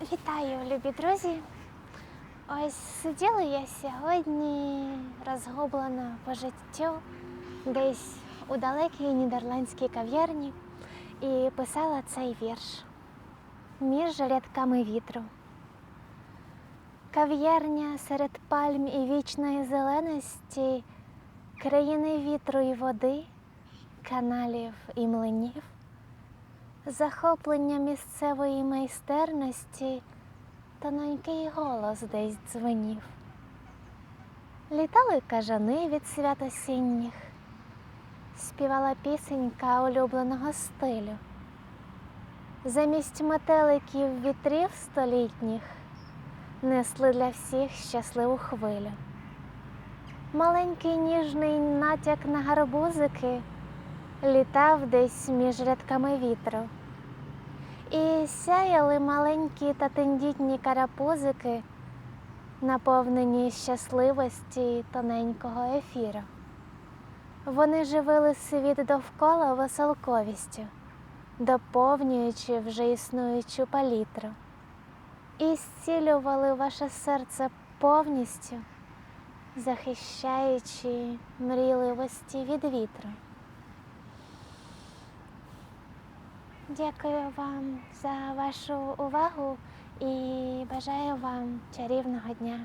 Вітаю, любі друзі! Ось сиділа я сьогодні розгублена по життю десь у далекій нідерландській кав'ярні і писала цей вірш між рядками вітру. Кав'ярня серед пальм і вічної зеленості, країни вітру і води, каналів і млинів захоплення місцевої майстерності, тоненький голос десь дзвенів. Літали кажани від свят осінніх, співала пісенька улюбленого стилю. Замість метеликів вітрів столітніх несли для всіх щасливу хвилю. Маленький ніжний натяк на гарбузики літав десь між рядками вітру. І сяяли маленькі та тендітні карапузики, наповнені щасливості тоненького ефіру. Вони живили світ довкола веселковістю, доповнюючи вже існуючу палітру, і зцілювали ваше серце повністю, захищаючи мрійливості від вітру. Дякую вам за вашу увагу і бажаю вам чарівного дня.